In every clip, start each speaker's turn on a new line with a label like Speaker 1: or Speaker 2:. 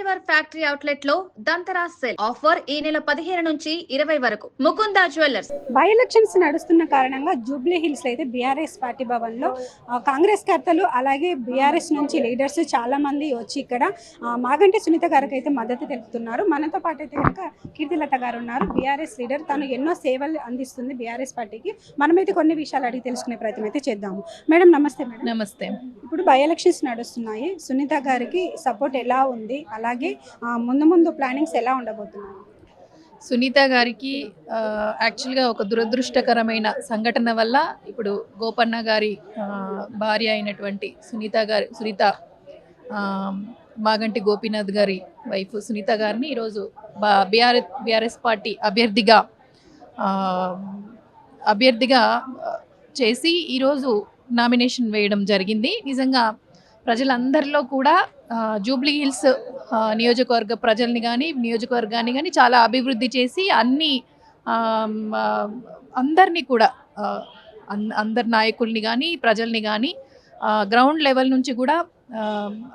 Speaker 1: Ever factory అవుట్లెట్లో దంతరా sale offer ఈ నెల పదిహేను నుంచి ఇరవై వరకు. ముకుందా జ్యువెలర్స్.
Speaker 2: బై ఎలక్షన్స్ నడుస్తున్న కారణంగా జూబ్లీ హిల్స్ అయితే బీఆర్ఎస్ పార్టీ భవన్లో ఆ, కాంగ్రెస్ కర్తలు అలాగే బీఆర్ఎస్ నుంచి లీడర్స్ చాలా మంది వచ్చి ఇక్కడ మాగంటి సునీత గారికి అయితే మద్దతు తెలుపుతున్నారు. మనతో పాటు అయితే కనుక కీర్తిలత గారు ఉన్నారు. బీఆర్ఎస్ లీడర్ తను ఎన్నో సేవలు అందిస్తుంది బీఆర్ఎస్ పార్టీకి. మనమైతే కొన్ని విషయాలు అడిగి తెలుసుకునే ప్రయత్నం అయితే చేద్దాము. మేడం నమస్తే మేడం.
Speaker 3: నమస్తే.
Speaker 2: ఇప్పుడు బై ఎలక్షన్స్ నడుస్తున్నాయి. సునీత గారికి సపోర్ట్ ఎలా ఉంది? అలాగే ముందు ముందు ప్లానింగ్స్ ఎలా ఉండబోతున్నాయి?
Speaker 3: సునీత గారికి యాక్చువల్గా ఒక దురదృష్టకరమైన సంఘటన వల్ల ఇప్పుడు గోపన్న గారి భార్య అయినటువంటి సునీత గారి సునీత మాగంటి గోపీనాథ్ గారి వైఫ్ సునీత గారిని ఈరోజు బా బీఆర్ఎస్ బీఆర్ఎస్ పార్టీ అభ్యర్థిగా అభ్యర్థిగా చేసి ఈరోజు నామినేషన్ వేయడం జరిగింది. నిజంగా ప్రజలందరిలో కూడా జూబ్లీ హిల్స్ నియోజకవర్గ ప్రజల్ని కానీ నియోజకవర్గాన్ని కానీ చాలా అభివృద్ధి చేసి అన్ని అందరినీ కూడా అందరి నాయకుల్ని కానీ ప్రజల్ని కానీ గ్రౌండ్ లెవెల్ నుంచి కూడా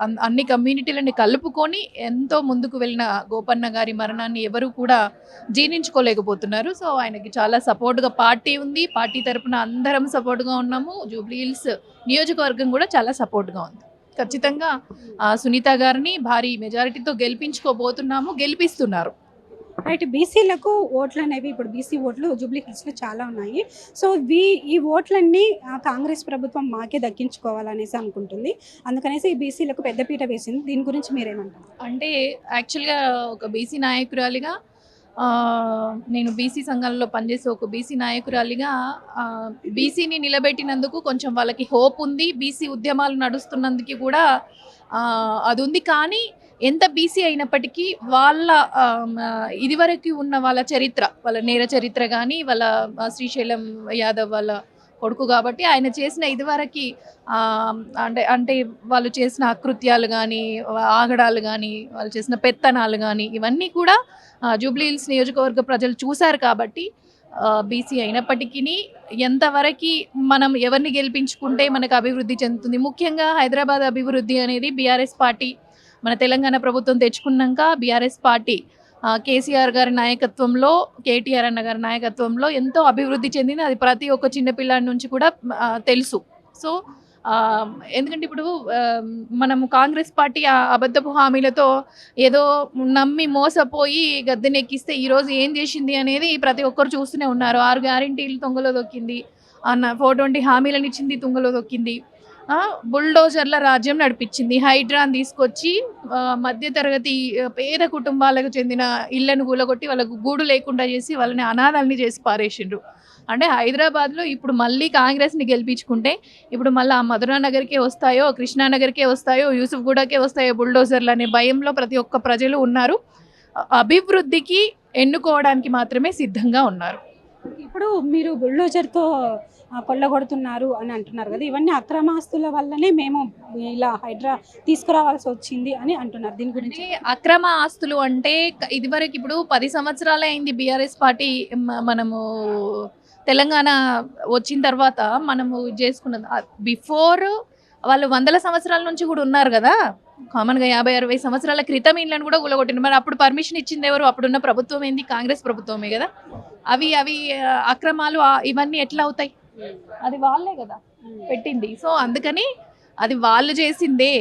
Speaker 3: అన్- అన్ని కమ్యూనిటీలని కలుపుకొని ఎంతో ముందుకు వెళ్ళిన గోపన్న గారి మరణాన్ని ఎవరు కూడా జీర్ణించుకోలేకపోతున్నారు. సో ఆయనకి చాలా సపోర్ట్గా పార్టీ ఉంది. పార్టీ తరపున అందరం సపోర్ట్గా ఉన్నాము. జూబ్లీ హిల్స్ నియోజకవర్గం కూడా చాలా సపోర్ట్గా ఉంది. ఖచ్చితంగా ఆ, సునీత గారిని భారీ మెజారిటీతో గెలిపించుకోబోతున్నాము గెలిపిస్తున్నారు.
Speaker 2: రైట్ బీసీలకు ఓట్లు అనేవి ఇప్పుడు బీసీ ఓట్లు జూబ్లీ హిల్స్లో చాలా ఉన్నాయి. సో వీ ఈ ఓట్లన్నీ కాంగ్రెస్ ప్రభుత్వం మాకే దక్కించుకోవాలనేసి అనుకుంటుంది. అందుకనేసి ఈ బీసీలకు పెద్దపీట వేసింది. దీని గురించి మీరేమంటారు?
Speaker 3: అంటే యాక్చువల్గా ఒక బీసీ నాయకురాలిగా నేను బీసీ సంఘంలో పనిచేసే ఒక బీసీ నాయకురాలిగా బీసీని నిలబెట్టినందుకు కొంచెం వాళ్ళకి హోప్ ఉంది. బీసీ ఉద్యమాలు నడుస్తున్నందుకు కూడా అది ఉంది. కానీ ఎంత బీసీ అయినప్పటికీ వాళ్ళ ఇదివరకు ఉన్న వాళ్ళ చరిత్ర వాళ్ళ నేర చరిత్ర కానీ వాళ్ళ శ్రీశైలం యాదవ్ వాళ్ళ కొడుకు కాబట్టి ఆయన చేసిన ఇదివరకు అంటే అంటే వాళ్ళు చేసిన అకృత్యాలు కానీ ఆగడాలు కానీ వాళ్ళు చేసిన పెత్తనాలు కానీ ఇవన్నీ కూడా జూబ్లీ హిల్స్ నియోజకవర్గ ప్రజలు చూశారు కాబట్టి బీసీ అయినప్పటికీ ఎంతవరకు మనం ఎవరిని గెలిపించుకుంటే మనకు అభివృద్ధి చెందుతుంది? ముఖ్యంగా హైదరాబాద్ అభివృద్ధి అనేది బీఆర్ఎస్ పార్టీ మన తెలంగాణ ప్రభుత్వం తెచ్చుకున్నాక బీఆర్ఎస్ పార్టీ కేసీఆర్ గారి నాయకత్వంలో కేటీఆర్ అన్న గారి నాయకత్వంలో ఎంతో అభివృద్ధి చెందింది. అది ప్రతి ఒక్క చిన్నపిల్లాడి నుంచి కూడా తెలుసు. సో ఎందుకంటే ఇప్పుడు మనము కాంగ్రెస్ పార్టీ ఆ అబద్ధపు హామీలతో ఏదో నమ్మి మోసపోయి గద్దెనెక్కిస్తే ఈరోజు ఏం చేసింది అనేది ప్రతి ఒక్కరు చూస్తూనే ఉన్నారు. ఆరు గ్యారంటీలు తొంగలో దొక్కింది. అన్న ఫోర్ ట్వంటీ హామీలను ఇచ్చింది తుంగలో దొక్కింది. బుల్డోజర్ల రాజ్యం నడిపించింది. హైడ్రాన్ తీసుకొచ్చి మధ్యతరగతి పేద కుటుంబాలకు చెందిన ఇళ్ళను కూలగొట్టి వాళ్ళకు గూడు లేకుండా చేసి వాళ్ళని అనాథాలని చేసి పారేసిండ్రు. అంటే హైదరాబాద్లో ఇప్పుడు మళ్ళీ కాంగ్రెస్ని గెలిపించుకుంటే ఇప్పుడు మళ్ళీ ఆ మధురా నగర్కే వస్తాయో కృష్ణానగర్కే వస్తాయో యూసుఫ్ గూడాకే వస్తాయో బుల్డోజర్లు అనే భయంలో ప్రతి ఒక్క ప్రజలు ఉన్నారు. అభివృద్ధికి ఎన్నుకోవడానికి మాత్రమే సిద్ధంగా ఉన్నారు.
Speaker 2: ఇప్పుడు మీరు బుల్డోజర్తో కొల్లగొడుతున్నారు అని అంటున్నారు కదా. ఇవన్నీ అక్రమాస్తుల వల్లనే మేము ఇలా హైడ్రా తీసుకురావాల్సి వచ్చింది అని అంటున్నారు. దీని గురించి
Speaker 3: అక్రమ ఆస్తులు అంటే ఇదివరకు ఇప్పుడు పది సంవత్సరాలే అయింది బీఆర్ఎస్ పార్టీ మనము తెలంగాణ వచ్చిన తర్వాత మనము చేసుకున్నది. బిఫోర్ వాళ్ళు వందల సంవత్సరాల నుంచి కూడా ఉన్నారు కదా. కామన్గా యాభై అరవై సంవత్సరాల క్రితం ఇళ్ళని కూడా కూలగొట్టింది మరి అప్పుడు పర్మిషన్ ఇచ్చింది ఎవరు? అప్పుడున్న ప్రభుత్వం ఏంది? కాంగ్రెస్ ప్రభుత్వమే కదా. అవి అవి అక్రమాలు ఇవన్నీ ఎట్లా అవుతాయి? అది వాళ్ళే కదా పెట్టింది. సో అందుకని అది వాళ్ళు చేసిందే.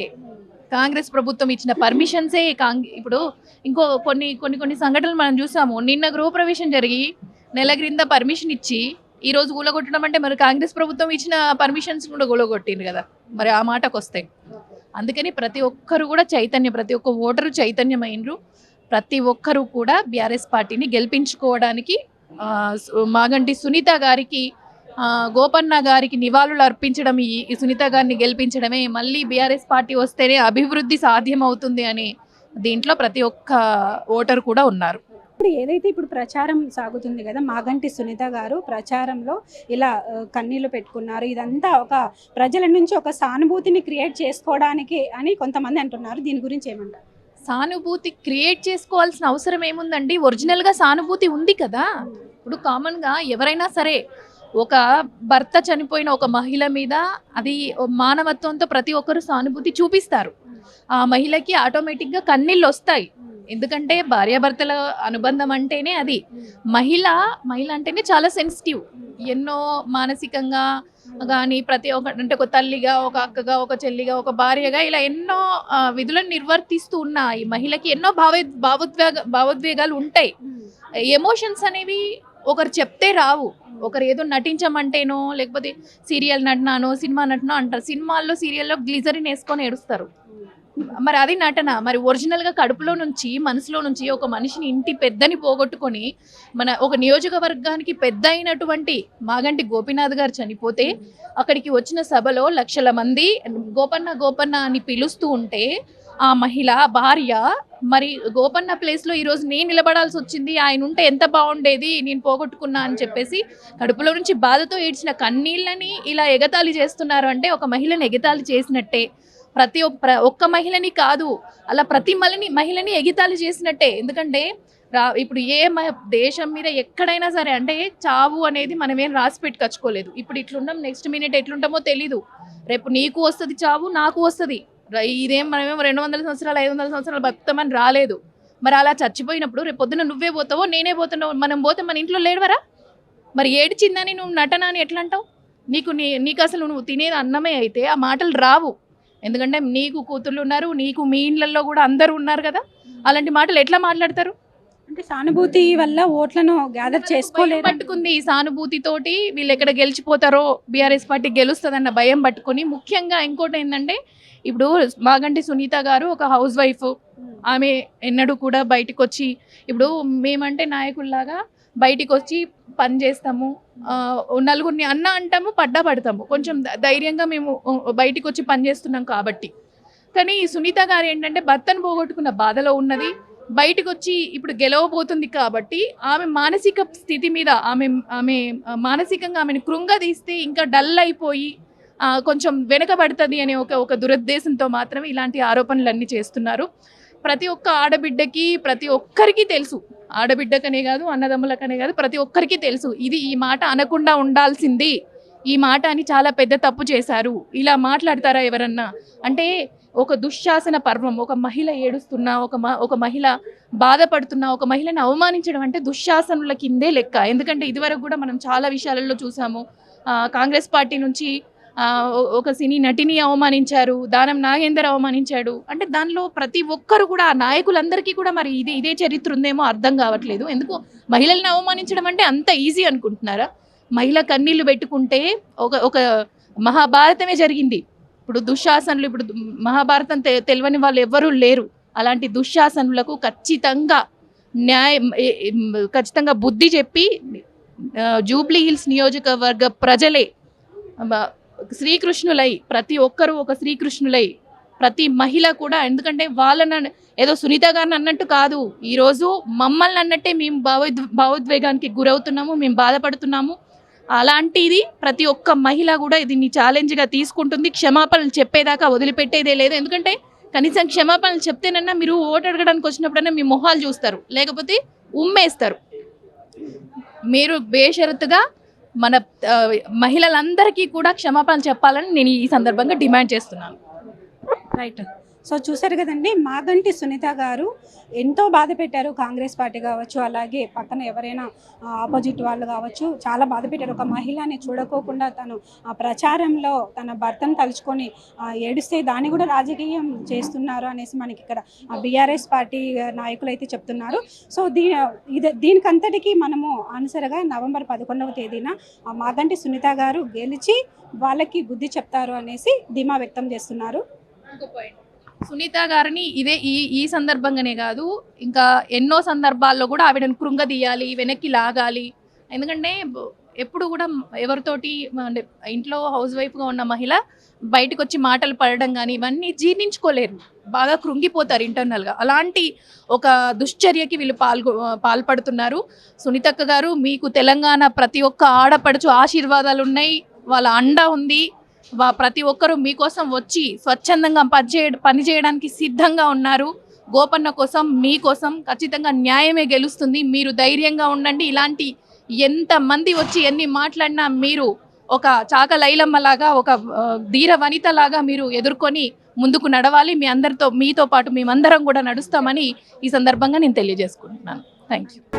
Speaker 3: కాంగ్రెస్ ప్రభుత్వం ఇచ్చిన పర్మిషన్సే కాంగ్ ఇప్పుడు ఇంకో కొన్ని కొన్ని కొన్ని సంఘటనలు మనం చూసాము. నిన్న గృహప్రవేశం జరిగి నెల క్రింద పర్మిషన్ ఇచ్చి ఈ రోజు కూలగొట్టడం అంటే మరి కాంగ్రెస్ ప్రభుత్వం ఇచ్చిన పర్మిషన్స్ కూడా కూలగొట్టింది కదా. మరి ఆ మాటకు వస్తాయి అందుకని ప్రతి ఒక్కరు కూడా చైతన్యం ప్రతి ఒక్క ఓటరు చైతన్యమైనరు ప్రతి ఒక్కరు కూడా బీఆర్ఎస్ పార్టీని గెలిపించుకోవడానికి మాగంటి సునీత గారికి గోపన్న గారికి నివాళులు అర్పించడం ఈ సునీత గారిని గెలిపించడమే. మళ్ళీ బీఆర్ఎస్ పార్టీ వస్తేనే అభివృద్ధి సాధ్యమవుతుంది అని దీంట్లో ప్రతి ఒక్క ఓటర్ కూడా ఉన్నారు.
Speaker 2: ఇప్పుడు ఏదైతే ఇప్పుడు ప్రచారం సాగుతుంది కదా మాగంటి సునీత గారు ప్రచారంలో ఇలా కన్నీళ్ళు పెట్టుకున్నారు. ఇదంతా ఒక ప్రజల నుంచి ఒక సానుభూతిని క్రియేట్ చేసుకోవడానికి అని కొంతమంది అంటున్నారు. దీని గురించి ఏమంటారు?
Speaker 3: సానుభూతి క్రియేట్ చేసుకోవాల్సిన అవసరం ఏముందండి? ఒరిజినల్గా సానుభూతి ఉంది కదా. ఇప్పుడు కామన్గా ఎవరైనా సరే ఒక భర్త చనిపోయిన ఒక మహిళ మీద అది మానవత్వంతో ప్రతి ఒక్కరు సానుభూతి చూపిస్తారు. ఆ మహిళకి ఆటోమేటిక్గా కన్నీళ్ళు వస్తాయి ఎందుకంటే భార్యాభర్తల అనుబంధం అంటేనే అది. మహిళ మహిళ అంటేనే చాలా సెన్సిటివ్ ఎన్నో మానసికంగా కానీ ప్రతి ఒక్క అంటే ఒక తల్లిగా ఒక అక్కగా ఒక చెల్లిగా ఒక భార్యగా ఇలా ఎన్నో విధులను నిర్వర్తిస్తూ ఉన్న ఈ మహిళకి ఎన్నో భావ భావోద్వేగ భావోద్వేగాలు ఉంటాయి. ఎమోషన్స్ అనేవి ఒకరు చెప్తే రావు. ఒకరు ఏదో నటించమంటేనో లేకపోతే సీరియల్ నటనానో సినిమా నటనో అంటారు. సినిమాల్లో సీరియల్లో గ్లిజరిన్ వేసుకొని ఏడుస్తారు. మరి అది నటన. మరి ఒరిజినల్గా కడుపులో నుంచి మనసులో నుంచి ఒక మనిషిని ఇంటి పెద్దని పోగొట్టుకొని మన ఒక నియోజకవర్గానికి పెద్ద అయినటువంటి మాగంటి గోపీనాథ్ గారు చనిపోతే అక్కడికి వచ్చిన సభలో లక్షల మంది గోపన్న గోపన్న అని పిలుస్తూ ఉంటే ఆ మహిళ భార్య మరి గోపన్న ప్లేస్లో ఈరోజు నేను నిలబడాల్సి వచ్చింది ఆయన ఉంటే ఎంత బాగుండేది నేను పోగొట్టుకున్నా అని చెప్పేసి కడుపులో నుంచి బాధతో ఏడ్చిన కన్నీళ్ళని ఇలా ఎగతాళి చేస్తున్నారు. అంటే ఒక మహిళని ఎగతాళి చేసినట్టే ప్రతి ఒక్క ఒక్క మహిళని కాదు అలా ప్రతి మహిళని మహిళని ఎగితాళి చేసినట్టే. ఎందుకంటే రా ఇప్పుడు ఏ దేశం మీద ఎక్కడైనా సరే అంటే చావు అనేది మనమేం రాసి పెట్టుకొచ్చుకోలేదు. ఇప్పుడు ఇట్లున్నాం నెక్స్ట్ మినిట్ ఎట్లుంటామో తెలీదు. రేపు నీకు వస్తుంది చావు నాకు వస్తుంది. ఇదేం మనమేమో రెండు వందల సంవత్సరాలు ఐదు వందల సంవత్సరాలు బతుకుతామని రాలేదు. మరి అలా చచ్చిపోయినప్పుడు రేపు పొద్దున నువ్వే పోతావో నేనే పోతున్నావు మనం పోతే మన ఇంట్లో లేడవరా? మరి ఏడిచిందని నువ్వు నటన అని ఎట్లా అంటావు? నీకు నీ నీకు అసలు నువ్వు తినేది అన్నమే అయితే ఆ మాటలు రావు. ఎందుకంటే నీకు కూతుళ్ళు ఉన్నారు నీకు మీ ఇళ్ళల్లో కూడా అందరూ ఉన్నారు కదా. అలాంటి మాటలు ఎట్లా మాట్లాడతారు?
Speaker 2: అంటే సానుభూతి వల్ల ఓట్లను గ్యాదర్ చేసుకోలేదు
Speaker 3: పట్టుకుంది ఈ సానుభూతి తోటి వీళ్ళు ఎక్కడ గెలిచిపోతారో బీఆర్ఎస్ పార్టీ గెలుస్తుందన్న భయం పట్టుకుని ముఖ్యంగా ఇంకోటి ఏంటంటే ఇప్పుడు మాగంటి సునీత గారు ఒక హౌస్ వైఫ్. ఆమె ఎన్నడూ కూడా బయటకు వచ్చి ఇప్పుడు మేమంటే నాయకుల్లాగా బయటికి వచ్చి పని చేస్తాము. నలుగురిని అన్న అంటాము పడ్డా పడతాము. కొంచెం ధైర్యంగా మేము బయటికి వచ్చి పని చేస్తున్నాం కాబట్టి. కానీ ఈ సునీత గారు ఏంటంటే భర్తను పోగొట్టుకున్న బాధలో ఉన్నది. బయటకు వచ్చి ఇప్పుడు గెలవబోతుంది కాబట్టి ఆమె మానసిక స్థితి మీద ఆమె ఆమె మానసికంగా ఆమెను కృంగదీస్తే ఇంకా డల్ అయిపోయి కొంచెం వెనకబడుతుంది అనే ఒక ఒక దురుద్దేశంతో మాత్రమే ఇలాంటి ఆరోపణలన్నీ చేస్తున్నారు. ప్రతి ఒక్క ఆడబిడ్డకి ప్రతి ఒక్కరికి తెలుసు. ఆడబిడ్డకనే కాదు అన్నదమ్ములకనే కాదు ప్రతి ఒక్కరికి తెలుసు. ఇది ఈ మాట అనకుండా ఉండాల్సింది. ఈ మాట అని చాలా పెద్ద తప్పు చేశారు. ఇలా మాట్లాడతారా ఎవరన్నా? అంటే ఒక దుశ్శాసన పర్వం ఒక మహిళ ఏడుస్తున్నా ఒక ఒక మహిళ బాధపడుతున్నా ఒక మహిళను అవమానించడం అంటే దుశ్శాసనుల కిందే లెక్క. ఎందుకంటే ఇదివరకు కూడా మనం చాలా విషయాలలో చూసాము. కాంగ్రెస్ పార్టీ నుంచి ఒక సినీ నటిని అవమానించారు దానం నాగేందర్ అవమానించాడు. అంటే దానిలో ప్రతి ఒక్కరు కూడా ఆ నాయకులందరికీ కూడా మరి ఇది ఇదే చరిత్ర ఉందేమో అర్థం కావట్లేదు. ఎందుకు? మహిళల్ని అవమానించడం అంటే అంత ఈజీ అనుకుంటున్నారా? మహిళ కన్నీళ్ళు పెట్టుకుంటే ఒక ఒక మహాభారతమే జరిగింది. ఇప్పుడు దుశ్శాసనులు ఇప్పుడు మహాభారతం తె- తెలియని వాళ్ళు ఎవ్వరూ లేరు. అలాంటి దుశ్శాసనులకు ఖచ్చితంగా న్యాయం ఖచ్చితంగా బుద్ధి చెప్పి జూబ్లీ హిల్స్ నియోజకవర్గ ప్రజలే శ్రీకృష్ణులై ప్రతి ఒక్కరూ ఒక శ్రీకృష్ణులై ప్రతి మహిళ కూడా ఎందుకంటే వాళ్ళని ఏదో సునీత గారిని అన్నట్టు కాదు. ఈరోజు మమ్మల్ని అన్నట్టే మేము భావోద్ భావోద్వేగానికి గురవుతున్నాము మేము బాధపడుతున్నాము. అలాంటిది ప్రతి ఒక్క మహిళ కూడా దీన్ని ఛాలెంజ్గా తీసుకుంటుంది. క్షమాపణలు చెప్పేదాకా వదిలిపెట్టేదే లేదు. ఎందుకంటే కనీసం క్షమాపణలు చెప్తేనన్నా మీరు ఓటు అడగడానికి వచ్చినప్పుడన్నా మీ మొహాలు చూస్తారు. లేకపోతే ఉమ్మేస్తారు. మీరు బేషరతుగా మన మహిళలందరికీ కూడా క్షమాపణలు చెప్పాలని నేను ఈ సందర్భంగా డిమాండ్ చేస్తున్నాను.
Speaker 2: రైట్ సో చూసారు కదండి మాగంటి సునీత గారు ఎంతో బాధ పెట్టారు కాంగ్రెస్ పార్టీ కావచ్చు అలాగే పక్కన ఎవరైనా ఆపోజిట్ వాళ్ళు కావచ్చు చాలా బాధ పెట్టారు. ఒక మహిళని చూడకోకుండా తను ఆ ప్రచారంలో తన భర్తను తలుచుకొని ఏడిస్తే దాన్ని కూడా రాజకీయం చేస్తున్నారు అనేసి మనకి ఇక్కడ బీఆర్ఎస్ పార్టీ నాయకులు అయితే చెప్తున్నారు. సో దీ ఇది దీనికంతటికి మనము ఆన్సర్గా నవంబర్ పదకొండవ తేదీన ఆ మాగంటి సునీత గారు గెలిచి వాళ్ళకి బుద్ధి చెప్తారు అనేసి ధీమా వ్యక్తం చేస్తున్నారు.
Speaker 3: సునీత గారిని ఇదే ఈ ఈ సందర్భంగానే కాదు ఇంకా ఎన్నో సందర్భాల్లో కూడా ఆవిడను కృంగదీయాలి వెనక్కి లాగాలి. ఎందుకంటే ఎప్పుడు కూడా ఎవరితోటి అంటే ఇంట్లో హౌస్ వైఫ్గా ఉన్న మహిళ బయటకు వచ్చి మాటలు పడడం కానీ ఇవన్నీ జీర్ణించుకోలేరు. బాగా కృంగిపోతారు ఇంటర్నల్గా. అలాంటి ఒక దుశ్చర్యకి వీళ్ళు పాల్గొ పాల్పడుతున్నారు. సునీతక్క గారు మీకు తెలంగాణ ప్రతి ఒక్క ఆడపడుచు ఆశీర్వాదాలు ఉన్నాయి వాళ్ళ అండ ఉంది. ప్రతి ఒక్కరూ మీకోసం వచ్చి స్వచ్ఛందంగా పనిచే పని చేయడానికి సిద్ధంగా ఉన్నారు. గోపన్న కోసం మీకోసం ఖచ్చితంగా న్యాయమే గెలుస్తుంది. మీరు ధైర్యంగా ఉండండి. ఇలాంటి ఎంత మంది వచ్చి ఎన్ని మాట్లాడినా మీరు ఒక చాక లైలమ్మ లాగా ఒక ధీర వనిత లాగా మీరు ఎదుర్కొని ముందుకు నడవాలి. మీ అందరితో మీతో పాటు మేమందరం కూడా నడుస్తామని ఈ సందర్భంగా నేను తెలియజేసుకుంటున్నాను. Thank you